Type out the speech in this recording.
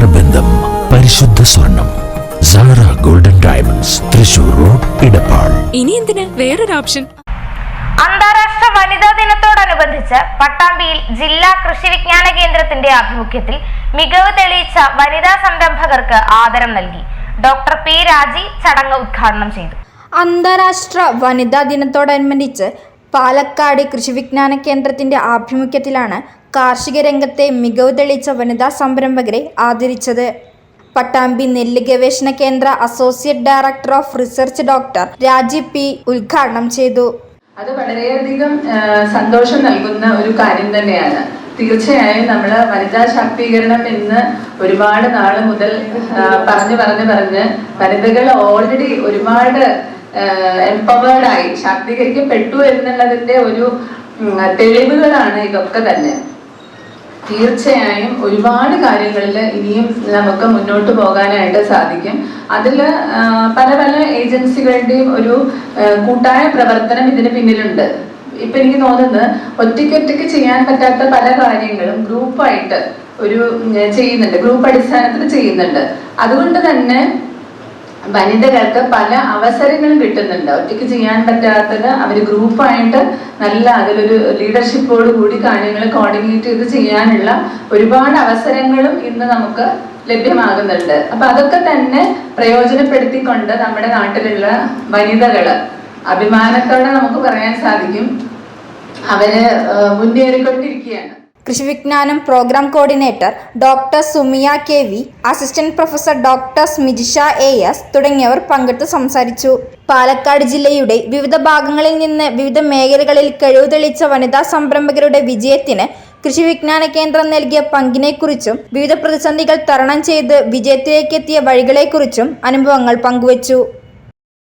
നേത്രബന്ധം പരിശുദ്ധ സ്വർണം. Sara golden diamonds Thrissur road Edappal. ഇനി എന്തിന്? വേറൊരു ഓപ്ഷൻ. അന്താരാഷ്ട്ര വനിതാ ദിനത്തോടനുബന്ധിച്ച് പട്ടാമ്പിയിൽ ജില്ലാ കൃഷി വിജ്ഞാന കേന്ദ്രത്തിന്റെ ആഭിമുഖ്യത്തിൽ മികവ് തെളിയിച്ച വനിതാ സംരംഭകർക്ക് ആദരം നൽകി. ഡോക്ടർ പി രാജി ചടങ്ങ് ഉദ്ഘാടനം ചെയ്തു. അന്താരാഷ്ട്ര വനിതാ ദിനത്തോടനുബന്ധിച്ച് പാലക്കാട് കൃഷിവിജ്ഞാന കേന്ദ്രത്തിന്റെ ആഭിമുഖ്യത്തിലാണ് കാർഷിക രംഗത്തെ മികവ് തെളിയിച്ച വനിതാ സംരംഭകരെ ആദരിച്ചത്. പട്ടാമ്പി നെല്ല് ഗവേഷണ കേന്ദ്ര associate director of research doctor Rajeev P ഉദ്ഘാടനം ചെയ്തു. അത് വളരെയധികം സന്തോഷം നൽകുന്ന ഒരു കാര്യം തന്നെയാണ്. തീർച്ചയായും നമ്മൾ വനിതാ ശാക്തീകരണം എന്ന് ഒരുപാട് നാൾ മുതൽ പറഞ്ഞു പറഞ്ഞു പറഞ്ഞ് വനിതകൾ ഓൾറെഡി ഒരുപാട് എംപവേർഡ് ആയി ശാക്തീകരിക്കപ്പെട്ടു എന്നുള്ളതിന്റെ ഒരു തെളിവുകളാണ് ഇതൊക്കെ തന്നെ. തീർച്ചയായും ഒരുപാട് കാര്യങ്ങളിൽ ഇനിയും നമുക്ക് മുന്നോട്ട് പോകാനായിട്ട് സാധിക്കും. അതിൽ പല പല ഏജൻസികളുടെയും ഒരു കൂട്ടായ പ്രവർത്തനം ഇതിന് പിന്നിലുണ്ട്. ഇപ്പൊ എനിക്ക് തോന്നുന്നത് ഒറ്റയ്ക്ക് ഒറ്റയ്ക്ക് ചെയ്യാൻ പറ്റാത്ത പല കാര്യങ്ങളും ഗ്രൂപ്പായിട്ട് ഒരു ചെയ്യുന്നുണ്ട്. ഗ്രൂപ്പ് അടിസ്ഥാനത്തിൽ ചെയ്യുന്നുണ്ട്. അതുകൊണ്ട് തന്നെ വനിതകൾക്ക് പല അവസരങ്ങളും കിട്ടുന്നുണ്ട്. ഒറ്റയ്ക്ക് ചെയ്യാൻ പറ്റാത്തത് അവർ ഗ്രൂപ്പായിട്ട് നല്ല അതിലൊരു ലീഡർഷിപ്പോട് കൂടി കാര്യങ്ങൾ കോർഡിനേറ്റ് ചെയ്ത് ചെയ്യാനുള്ള ഒരുപാട് അവസരങ്ങളും ഇന്ന് നമുക്ക് ലഭ്യമാകുന്നുണ്ട്. അപ്പൊ അതൊക്കെ തന്നെ പ്രയോജനപ്പെടുത്തിക്കൊണ്ട് നമ്മുടെ നാട്ടിലുള്ള വനിതകൾ അഭിമാനത്തോടെ നമുക്ക് പറയാൻ സാധിക്കും. അവർ മുന്നേറിക്കൊണ്ടിരിക്കുകയാണ്. കൃഷി വിജ്ഞാനം programme coordinator doctor Sumiya K V assistant professor doctor Smijisha A S തുടങ്ങിയവർ പങ്കെടുത്ത് സംസാരിച്ചു. പാലക്കാട് ജില്ലയുടെ വിവിധ ഭാഗങ്ങളിൽ നിന്ന് വിവിധ മേഖലകളിൽ കഴിവ് തെളിയിച്ച വനിതാ സംരംഭകരുടെ വിജയത്തിന് കൃഷി വിജ്ഞാന കേന്ദ്രം നൽകിയ പങ്കിനെക്കുറിച്ചും വിവിധ പ്രതിസന്ധികൾ തരണം ചെയ്ത് വിജയത്തിലേക്കെത്തിയ വഴികളെക്കുറിച്ചും അനുഭവങ്ങൾ പങ്കുവച്ചു.